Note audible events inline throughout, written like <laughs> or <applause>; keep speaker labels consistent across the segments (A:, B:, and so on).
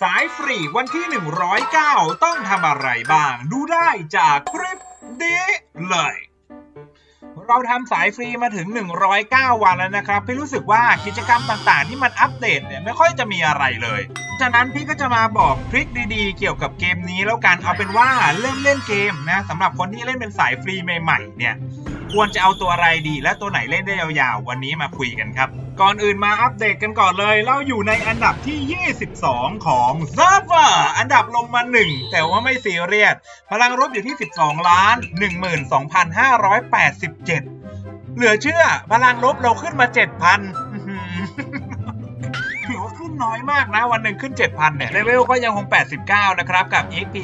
A: สายฟรีวันที่ 109 ต้องทำอะไรบ้าง ดูได้จากคลิปนี้เลย เราทำสายฟรีมาถึง 109 วันแล้วนะครับ พี่รู้สึกว่ากิจกรรมต่างๆ ที่มันอัปเดตเนี่ยไม่ค่อยจะมีอะไรเลย ฉะนั้นพี่ก็จะมาบอกทริคดีๆ เกี่ยวกับเกมนี้แล้วกันเอาเป็นว่าเริ่มเล่นเกมนะสำหรับคนที่เล่นเป็นสายฟรีใหม่ๆเนี่ย ควรจะเอาตัวอะไรดี และตัวไหนเล่นได้ยาวๆ วันนี้มาคุยกันครับ ก่อนอื่นมาอัปเดตกันก่อนเลย เราอยู่ในอันดับที่ 22 ของเซิร์ฟเวอร์อันดับลงมา 1 แต่ว่าไม่ซีเรียส พลังรบอยู่ที่ 12 ล้าน 12,587 เหลือเชื่อ พลังลบเราขึ้นมา 7,000ถือว่าขึ้นน้อยมากนะ วันหนึ่งขึ้น 7,000 เนี่ยเลเวลก็ยังคง 89 นะครับ กับ XP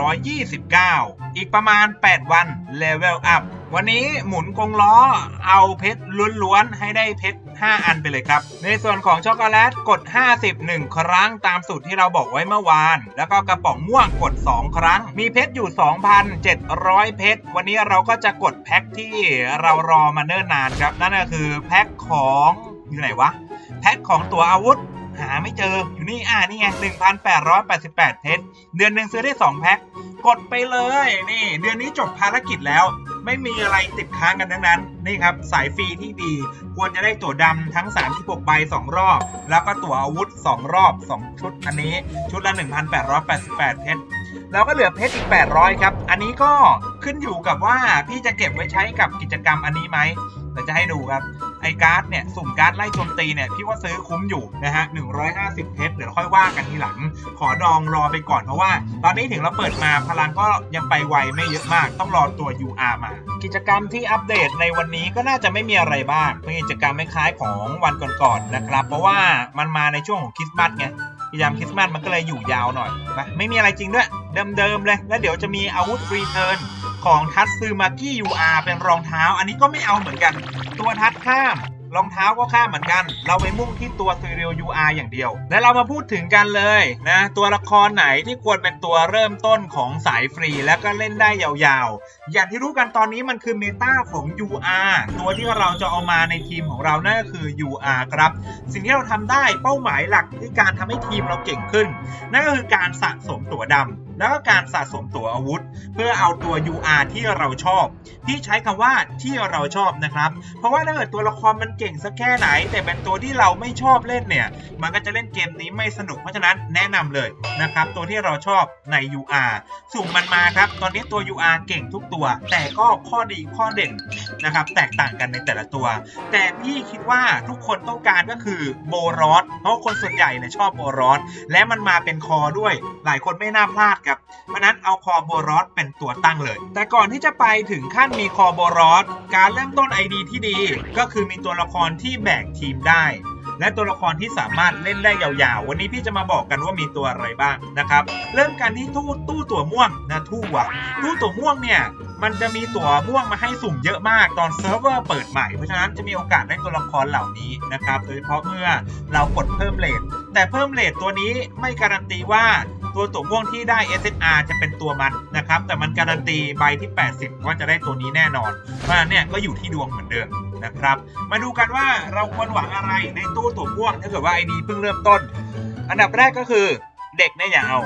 A: 6,429 อีกประมาณ 8 วันเลเวลอัพ วันนี้หมุนกงล้อเอาเพชรล้วนๆ ให้ได้เพชร 5 อันไปเลยครับ ในส่วนของช็อกโกแลตกด 51 ครั้งตามสูตรที่เราบอกไว้เมื่อวาน แล้วก็กระป๋องม่วงกด 2 ครั้ง มีเพชรอยู่ 2,700 เพชร วันนี้เราก็จะกดแพ็คที่เรารอมาเนิ่นนานครับ นั่นก็คือแพ็คของอยู่ไหนวะ แพ็คของตัวอาวุธหาไม่เจออยู่นี่อ่านี่ไง1,888 เพชร เดือนหนึ่งซื้อได้ 2 แพ็ค กดไปเลย นี่ เดือนนี้จบภารกิจแล้ว ไม่มีอะไรติดค้างกันทั้งนั้นนี่ครับสายฟรีที่ดี ควรจะได้ตั๋วดำทั้ง 36 ใบ 2 รอบ แล้วก็ตั๋วอาวุธ 2 รอบ 2 ชุดอันนี้ชุดละ 1,888 เพชรแล้วก็เหลือเพชรอีก 800 ครับ อันนี้ก็ขึ้นอยู่กับว่าพี่จะเก็บไว้ใช้กับกิจกรรมอันนี้ไหมเดี๋ยวจะให้ดูครับ ไอ้การ์ดเนี่ยสุ่มการ์ดไล่โจมตีเนี่ยพี่ว่าซื้อคุ้มอยู่นะฮะ150 เพชรเดี๋ยวค่อยว่ากันทีหลัง ขอดองรอไปก่อนเพราะว่า ตอนนี้ถึงเราเปิดมาพลังก็ยังไปไวไม่เยอะมาก ต้องรอตัว UR มา กิจกรรมที่อัปเดตในวันนี้ก็น่าจะไม่มีอะไรบ้างเป็นกิจกรรมคล้ายของวันก่อนๆนะครับ เพราะว่ามันมาในช่วงของคริสต์มาสไงกิจกรรมคริสต์มาสมันก็เลยอยู่ยาวหน่อยนะไม่มีอะไรจริงด้วยเดิมๆเลยแล้วเดี๋ยวจะมีอาวุธรีเทิร์น ของทัตซึมากิยูอาเป็นรองเท้า อันนี้ก็ไม่เอาเหมือนกัน ตัวทัตข้าม รองเท้าก็ข้าเหมือนกัน เราไปมุ่งที่ตัวซีเรียล UR อย่างเดียว และเรามาพูดถึงกันเลยนะ ตัวละครไหนที่ควรเป็นตัวเริ่มต้นของสายฟรี แล้วก็เล่นได้ยาวๆ อย่างที่รู้กันตอนนี้มันคือเมตาของ UR ตัวที่เราจะเอามาในทีมของเรานั่นก็คือ UR ครับ สิ่งที่เราทำได้เป้าหมายหลักคือการทำให้ทีมเราเก่งขึ้น นั่นก็คือการสะสมตัวดำแล้วก็การสะสมตัวอาวุธ เพื่อเอาตัว UR ที่เราชอบ ที่ใช้คำว่าที่เราชอบนะครับ เพราะว่าถ้าเกิดตัวละครมันเก่งสักแค่ไหน แต่เป็นตัวที่เราไม่ชอบเล่นเนี่ย มันก็จะเล่นเกมนี้ไม่สนุกเพราะฉะนั้นแนะนำเลยนะครับ ตัวที่เราชอบใน UR สุ่มมันมาครับ ตอนนี้ตัว UR เก่งทุกตัว แต่ก็ข้อดีข้อเด่นนะครับ แตกต่างกันในแต่ละตัว แต่พี่คิดว่าทุกคนต้องการก็คือโบรอสเพราะคนส่วนใหญ่เนี่ยชอบโบรอสและมันมาเป็นคอด้วย หลายคนไม่น่าพลาดครับเพราะฉะนั้นเอาคอโบรอสเป็นตัวตั้งเลย แต่ก่อนที่จะไปถึงขั้นมีคอโบรอส การเริ่มต้นไอดีที่ดี ก็คือมีตัวละครที่แบกทีมได้ และตัวละครที่สามารถเล่นได้ยาวๆ วันนี้พี่จะมาบอกกันว่ามีตัวอะไรบ้างนะครับ เริ่มกันที่ตู้ตู้ตัวม่วงนะทู่ว่ะตู้ตัวม่วงเนี่ย มันจะมีตั๋วม่วงมาให้สุ่มเยอะมากตอนเซิร์ฟเวอร์เปิดใหม่ เพราะฉะนั้นจะมีโอกาสได้ตัวละครเหล่านี้นะครับ โดยเฉพาะเมื่อเรากดเพิ่มเลทแต่เพิ่มเลทตัวนี้ไม่การันตีว่าตัวตั๋วม่วงที่ได้ SSR จะเป็นตัวมันนะครับ แต่มันการันตีใบที่ 80 ว่าจะได้ตัวนี้แน่นอน เพราะฉะนั้นเนี่ยก็อยู่ที่ดวงเหมือนเดิมนะครับ มาดูกันว่าเราควรหวังอะไรในตู้ตั๋วม่วงถ้าเกิดว่า ID เพิ่งเริ่มต้น อันดับแรกก็คือเด็กเนี่ยอย่าเอา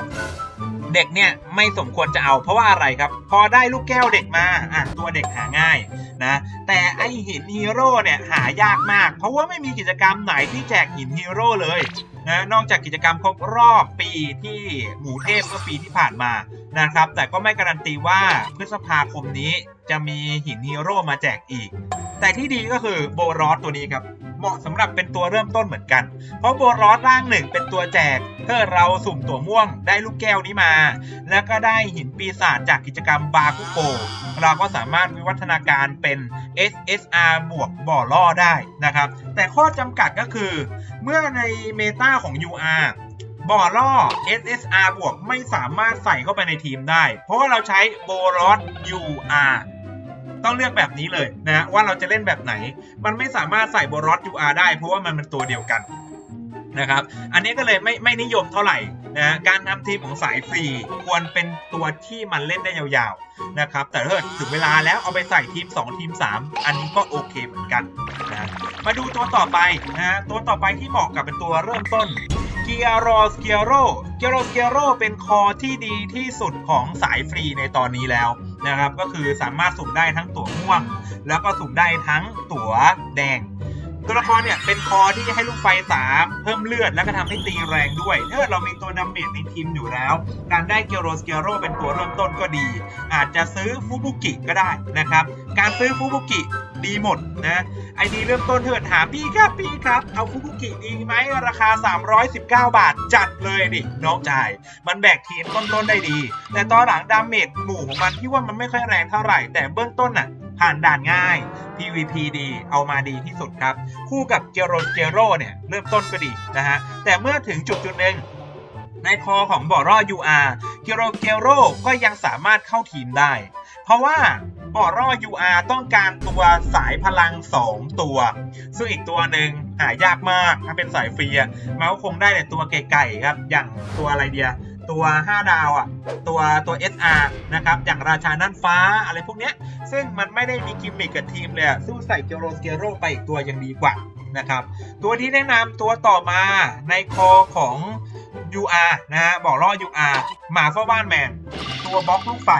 A: เด็กเนี่ยไม่สมควรจะเอา เพราะว่าอะไรครับ พอได้ลูกแก้วเด็กมาอะตัวเด็กหาง่ายนะ แต่ไอหินฮีโร่เนี่ยหายากมาก เพราะว่าไม่มีกิจกรรมไหนที่แจกหินฮีโร่เลยนะนอกจากกิจกรรมครบรอบปีที่หมูเทพเมื่อปีที่ผ่านมานะครับ แต่ก็ไม่การันตีว่าพฤษภาคมนี้จะมีหินฮีโร่มาแจกอีก แต่ที่ดีก็คือโบรอสตัวนี้ครับ เหมาะสำหรับเป็นตัวเริ่มต้นเหมือนกัน เพราะโบรอสร่างหนึ่งเป็นตัวแจกถ้าเราสุ่มตัวม่วงได้ลูกแก้วนี้มา แล้วก็ได้หินปีศาจจากกิจกรรมบาคุโก เราก็สามารถวิวัฒนาการเป็น SSR บวกบ่อล่อได้นะครับ แต่ข้อจำกัดก็คือ เมื่อในเมตาของ UR บ่อล่อ SSR บวกไม่สามารถใส่เข้าไปในทีมได้ เพราะว่าเราใช้โบรอส UR ต้องเลือกแบบนี้เลยนะว่าเราจะเล่นแบบไหน มันไม่สามารถใส่บรอส UR ได้ เพราะว่ามันเป็นตัวเดียวกันนะครับ อันนี้ก็เลยไม่ไม่นิยมเท่าไหร่นะการทำทีมของสายฟรีควรเป็นตัวที่มันเล่นได้ยาวๆนะครับ แต่ถ้าถึงเวลาแล้วเอาไปใส่ทีม 2 ทีม 3 อันนี้ก็โอเคเหมือนกันนะมาดูตัวต่อไปนะตัวต่อไปที่เหมาะกับเป็นตัวเริ่มต้นเกียโรสเกียโรเกียโรสเกียโรเป็นคอที่ดีที่สุดของสายฟรีในตอนนี้แล้ว นะครับ ก็คือสามารถสุ่มได้ทั้งตั๋วม่วง แล้วก็สุ่มได้ทั้งตั๋วแดง ตัวละครเนี่ยเป็นคอที่ให้ลูกไฟสามเพิ่มเลือดแล้วก็ทำให้ตีแรงด้วย ถ้าเกิดเรามีตัวดาเมจในทีมอยู่แล้ว การได้เกียโรสเกียโรเป็นตัวเริ่มต้นก็ดี อาจจะซื้อฟูบุกิก็ได้นะครับ การซื้อฟูบุกิดีหมดนะไอดีเริ่มต้นเถิดถามพี่ครับพี่ครับ เอาฟูบุกิดีไหมราคา 319 บาทจัดเลยดิน้องจ่าย มันแบกทีมต้นๆได้ดี แต่ตอนหลังดาเมจหมู่ของมันที่ว่ามันไม่ค่อยแรงเท่าไหร่ แต่เบื้องต้นน่ะ ผ่านด่านง่าย PVP ดีเอามาดีที่สุดครับ คู่กับเจโรเจโรเนี่ย เริ่มต้นก็ดีนะฮะ แต่เมื่อถึงจุดจุดหนึ่งในคอของบอร่อ UR เจโรเจโรก็ยังสามารถเข้าทีมได้ เพราะว่าบอร่อ UR ต้องการตัวสายพลัง 2 ตัว ซึ่งอีกตัวหนึ่งหายากมากถ้าเป็นสายฟรีอะมันก็คงได้แต่ตัวไก่ๆครับ อย่างตัวอะไรเดีย ตัว 5 ดาวอะตัวตัว SR นะครับอย่างราชาน่านฟ้าอะไรพวกเนี้ยซึ่งมันไม่ได้มีกิมมิกกับทีมเลยสู้ใส่เกโรสเกโรไปอีกตัวยังดีกว่านะครับตัวที่แนะนำตัวต่อมาในคอของ UR นะฮะบอกล่อ UR หมาเฝ้าบ้านแมน ตัวบล็อกลูกไฟ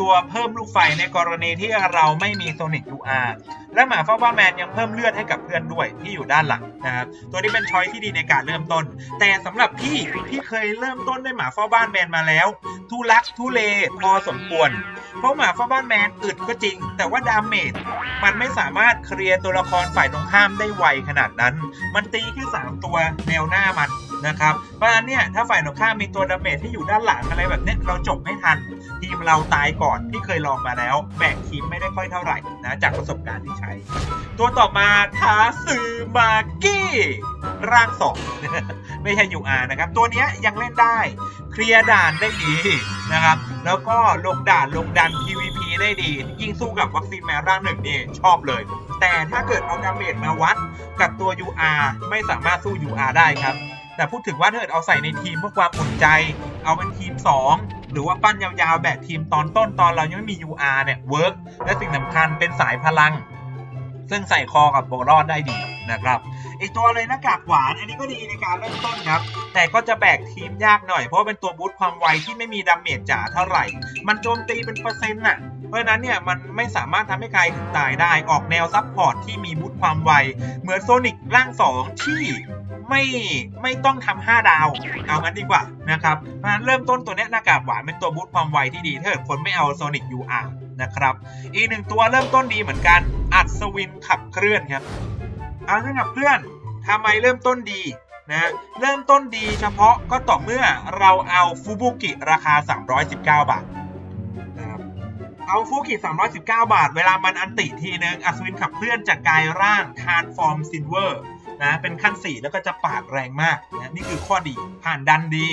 A: ตัวเพิ่มลูกไฟในกรณีที่เราไม่มีโซนิก UR และหมาเฝ้าบ้านแมนยังเพิ่มเลือดให้กับเพื่อนด้วยที่อยู่ด้านหลังนะครับตัวนี้เป็นช้อยที่ดีในการเริ่มต้น แต่สำหรับพี่พี่เคยเริ่มต้นด้วยหมาเฝ้าบ้านแมนมาแล้วทุลักทุเลพอสมควร เพราะหมาเฝ้าบ้านแมนอึดก็จริง แต่ว่าดาเมจมันไม่สามารถเคลียร์ตัวละครฝ่ายตรงข้ามได้ไวขนาดนั้น มันตีแค่สามตัวแนวหน้ามันนะครับเพราะฉะนั้นเนี่ยถ้าฝ่ายตรงข้ามมีตัวดาเมจที่อยู่ด้านหลังอะไรแบบเนี้ยเราจบไม่ทันทีมเราตายก่อนที่เคยลองมาแล้วแบกทีมไม่ได้ค่อยเท่าไหร่นะจากประสบการณ์ที่ใช้ ตัวต่อมาทาซึมากี้ร่างสองไม่ใช่ UR นะครับ ตัวนี้ยังเล่นได้ เคลียร์ด่านได้ดีนะครับ แล้วก็ลงด่านลงดัน PVP ได้ดี ยิ่งสู้กับวัคซีนแมวร่างหนึ่งนี่ชอบเลย แต่ถ้าเกิดเอาดาเมจมาวัดกับตัว UR ไม่สามารถสู้ UR ได้ครับ แต่พูดถึงว่าถ้าเกิดเอาใส่ในทีมเพื่อความอุ่นใจ เอาเป็นทีม 2 หรือว่าปั้นยาวๆแบบทีมตอนต้นตอนเรายังไม่มี UR เนี่ยเวิร์กและสิ่งสำคัญเป็นสายพลัง ซึ่งใส่คอกับโบรอดได้ดีนะครับอีกตัวเลยหน้ากากหวาน อันนี้ก็ดีในการเริ่มต้นครับ แต่ก็จะแบกทีมยากหน่อย เพราะเป็นตัวบูทความไวที่ไม่มีดาเมจจ๋าเท่าไหร่ มันโจมตีเป็นเปอร์เซ็นต์น่ะเพราะนั้นเนี่ยมันไม่สามารถทำให้ใครถึงตายได้ออกแนวซับพอร์ตที่มีบูทความไว เหมือนโซนิกร่าง 2 ที่ ไม่ไม่ต้องทำ5ดาว เอางั้นดีกว่านะครับเพราะฉะนั้นเริ่มต้นตัวเนี้ยหน้ากากหวานเป็นตัวบูทความไวที่ดีถ้าเกิดคนไม่เอาโซนิก UR นะครับ อีกหนึ่งตัวเริ่มต้นดีเหมือนกัน อัศวินขับเคลื่อนครับเอาเครื่องขับเคลื่อนทำไมเริ่มต้นดีนะเริ่มต้นดีเฉพาะก็ต่อเมื่อเราเอาฟูบุกิราคา 319 บาทนะครับเอาฟูบุกิ 319 บาท เวลามันอันติทีนึงอัศวินขับเคลื่อนจากกายร่างทานฟอร์มซิลเวอร์ นะเป็นขั้น 4 แล้วก็จะปาดแรงมากนะนี่คือข้อดีผ่านดันดี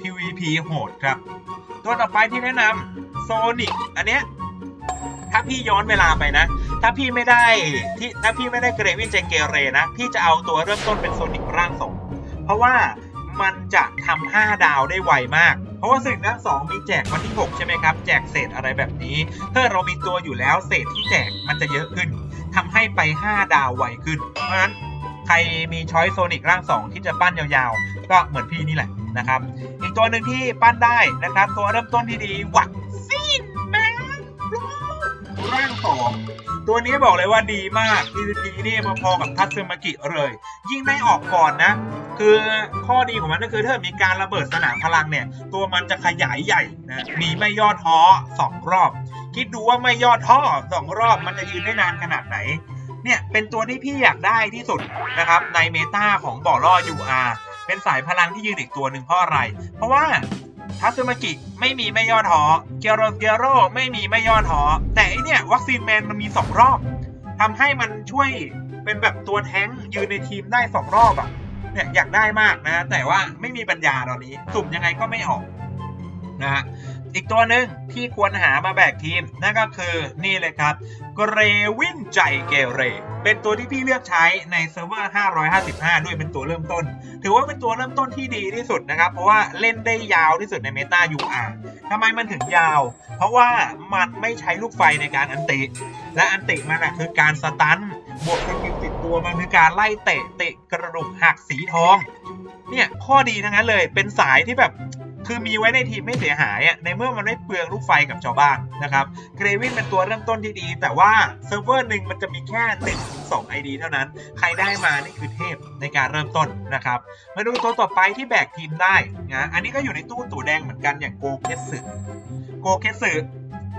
A: PVP โหดครับ ตัวต่อไปที่แนะนำโซนิกอันเนี้ยถ้าพี่ย้อนเวลาไปนะ ถ้าพี่ไม่ได้ที่ถ้าพี่ไม่ได้เกรวินเจงเกเรนะ พี่จะเอาตัวเริ่มต้นเป็นโซนิกร่างสองเพราะว่ามันจะทำ5ดาวได้ไวมาก เพราะว่าสิ่งร่างสองมีแจกวันที่ 6 ใช่ไหมครับ แจกเศษอะไรแบบนี้ ถ้าเรามีตัวอยู่แล้วเศษที่แจกมันจะเยอะขึ้นทำให้ไป 5 ดาวไวขึ้น เพราะฉะนั้น ใครมีช้อยโซนิกร่าง2ที่จะปั้นยาวๆ ก็เหมือนพี่นี่แหละนะครับ อีกตัวหนึ่งที่ปั้นได้นะครับ ตัวเริ่มต้นที่ดีวัคซีนแมนร่างสองตัวนี้บอกเลยว่าดีมาก PVP นี่มาพอกับทัตสึมากิเลย ยิ่งได้ออกก่อนนะ คือข้อดีของมันก็คือถ้ามีการระเบิดสนามพลังเนี่ย ตัวมันจะขยายใหญ่นะ มีไม่ย่อท้อสองรอบ คิดดูว่าไม่ย่อท้อสองรอบมันจะยืนได้นานขนาดไหน เนี่ยเป็นตัวที่พี่อยากได้ที่สุดนะครับในเมตาของบ่อล่อ UR เป็นสายพลังที่ยืนอีกตัวหนึ่งเพราะอะไร เพราะว่าทัตสึมากิไม่มีไม่ย่อท้อเกียโรเกียโรไม่มีไม่ย่อท้อแต่ไอเนี่ยวัคซีนแมนมันมีสองรอบทำให้มันช่วยเป็นแบบตัวแท้งยืนในทีมได้สองรอบอะเนี่ยอยากได้มากนะ แต่ว่าไม่มีปัญญาตอนนี้ สุ่มยังไงก็ไม่ออกนะฮะ อีกตัวหนึ่งที่ควรหามาแบกทีม นั่นก็คือนี่เลยครับเกรวินใจเกเร เป็นตัวที่พี่เลือกใช้ในเซิร์ฟเวอร์ 555 ด้วยเป็นตัวเริ่มต้น ถือว่าเป็นตัวเริ่มต้นที่ดีที่สุดนะครับ เพราะว่าเล่นได้ยาวที่สุดในเมตา UR ทำไมมันถึงยาว เพราะว่ามันไม่ใช้ลูกไฟในการอันติ และอันติมันอะคือการสตันบวกสกิลติดตัวมันคือการไล่เตะเตะกระดูกหักสีทอง เนี่ยข้อดีทั้งนั้นเลยเป็นสายที่แบบ คือมีไว้ในทีมไม่เสียหายอะในเมื่อมันไม่เปลืองลูกไฟกับชาวบ้านนะครับเกรวินเป็นตัวเริ่มต้นที่ดี แต่ว่าเซิร์ฟเวอร์หนึ่งมันจะมีแค่1นถึงสองไอดีเท่านั้น ใครได้มานี่คือเทพในการเริ่มต้นนะครับมาดูตัวต่อไปที่แบกทีมได้นะอันนี้ก็อยู่ในตู้ตัวแดงเหมือนกันอย่างโกเคสึโกเคสึ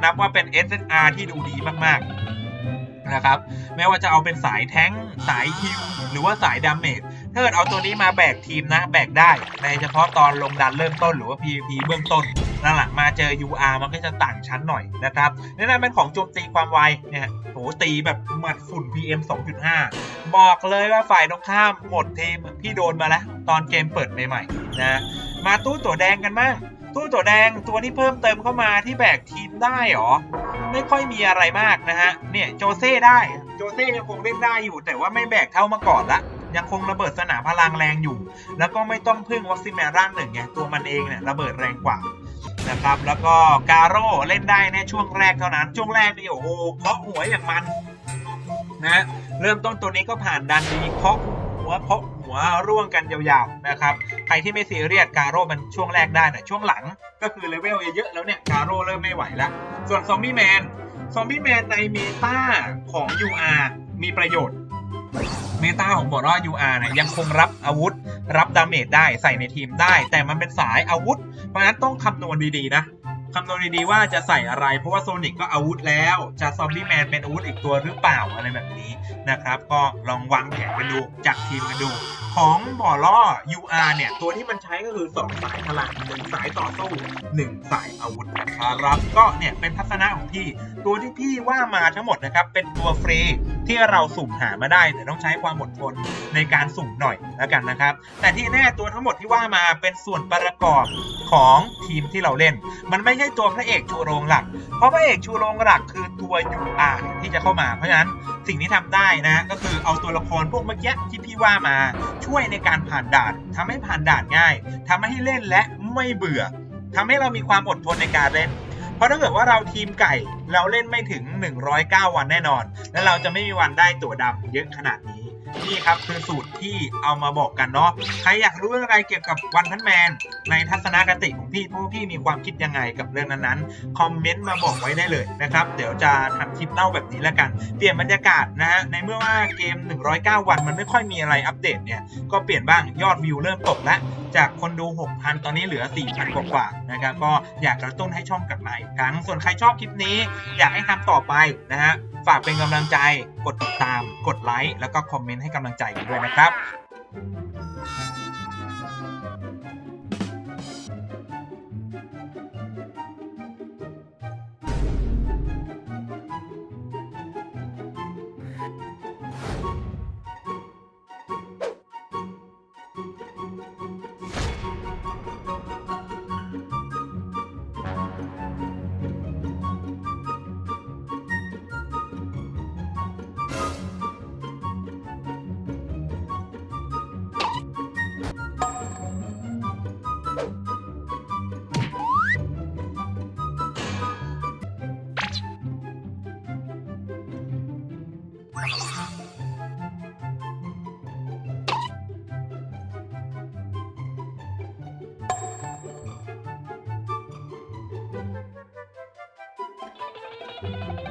A: นับว่าเป็น SSR ที่ดูดีมากๆนะครับไม่ว่าจะเอาเป็นสายแท้งสายฮิลหรือว่าสายดาเมจ ถ้าเกิดเอาตัวนี้มาแบกทีมนะ แบกได้ในเฉพาะตอนลงดันเริ่มต้นหรือว่า PVP เบื้องต้นหลังๆมาเจอ UR มันก็จะต่างชั้นหน่อยนะครับแนะนำเป็นของโจมตีความไวเนี่ยโหตีแบบหมัดฝุ่น PM 2.5 บอกเลยว่าฝ่ายตรงข้ามหมดทีมพี่โดนมาแล้ว ตอนเกมเปิดใหม่ๆนะมาตู้ตัวแดงกันบ้างตู้ตัวแดงตัวที่เพิ่มเติมเข้ามาที่แบกทีมได้หรอ ไม่ค่อยมีอะไรมากนะฮะเนี่ยโจเซ่ได้โจเซ่ยังคงเล่นได้อยู่แต่ว่าไม่แบกเท่าเมื่อก่อนละ ยังคงระเบิดสนามพลังแรงอยู่ แล้วก็ไม่ต้องพึ่งวัคซิแมร่างหนึ่งไงตัวมันเองเนี่ยระเบิดแรงกว่านะครับแล้วก็การโร่เล่นได้ในช่วงแรกเท่านั้น ช่วงแรกนี่โอ้โหเคาะหัวอย่างมันนะเริ่มต้นตัวนี้ก็ผ่านดันดีเคาะหัวเคาะหัวร่วงกันยาวๆนะครับใครที่ไม่ซีเรียสการโร่มันช่วงแรกได้แต่ช่วงหลังก็คือเลเวลเยอะๆแล้วเนี่ยการโร่เริ่มไม่ไหวแล้ว ส่วนซอมบี้แมนซอมบี้แมนในเมตาของ UR มีประโยชน์ เมตาของบอกว่า UR เนี่ยยังคงรับอาวุธ รับดาเมจได้ใส่ในทีมได้ แต่มันเป็นสายอาวุธ เพราะฉะนั้นต้องคำนวณดีๆนะคำนวณดีๆว่าจะใส่อะไร เพราะว่าโซนิกก็อาวุธแล้ว จะซอมบี้แมนเป็นอาวุธอีกตัวหรือเปล่าอะไรแบบนี้นะครับ ก็ลองวางแผนกันดูจากทีมกันดู ของบ่อล่อ UR เนี่ย ตัวที่มันใช้ก็คือ 2 สายพลังหนึ่งสายต่อสู้1 สายอาวุธนะครับ ก็เนี่ยเป็นทัศนะของพี่ ตัวที่พี่ว่ามาทั้งหมดนะครับ เป็นตัวฟรีที่เราสุ่มหามาได้ แต่ต้องใช้ความอดทนในการสุ่มหน่อยแล้วกันนะครับ แต่ที่แน่ตัวทั้งหมดที่ว่ามาเป็นส่วนประกอบของทีมที่เราเล่น มันไม่ใช่ตัวพระเอกชูโรงหลัก เพราะพระเอกชูโรงหลักคือตัว UR ที่จะเข้ามาเพราะฉะนั้น สิ่งที่ทำได้นะ ก็คือเอาตัวละครพวกเมื่อกี้ที่พี่ว่ามา ช่วยในการผ่านด่านทำให้ผ่านด่านง่ายทำให้เล่นและไม่เบื่อทำให้เรามีความอดทนในการเล่น เพราะถ้าเกิดว่าเราทีมไก่เราเล่นไม่ถึง 109 วันแน่นอน และเราจะไม่มีวันได้ตัวดำเยอะขนาดนี้ นี่ครับคือสูตรที่เอามาบอกกันเนาะใครอยากรู้เรื่องอะไรเกี่ยวกับวันพันแมน ในทัศนคติของพี่พวกพี่มีความคิดยังไงกับเรื่องนั้นๆคอมเมนต์มาบอกไว้ได้เลยนะครับ เดี๋ยวจะทำคลิปเล่าแบบนี้แล้วกัน เปลี่ยนบรรยากาศนะฮะในเมื่อว่าเกม 109 วันมันไม่ค่อยมีอะไรอัปเดตเนี่ยก็เปลี่ยนบ้างยอดวิวเริ่มตกแล้วจากคนดู 6,000 ตอนนี้เหลือ 4,000 กว่าๆนะครับก็อยากกระตุ้นให้ช่องกลับมาอีกครั้งส่วนใครชอบคลิปนี้ อยากให้ทำต่อไปนะฮะ ฝากเป็นกำลังใจ กดติดตาม กดไลค์ แล้วก็คอมเมนต์ให้กำลังใจกันด้วยนะครับ Thank <laughs> you.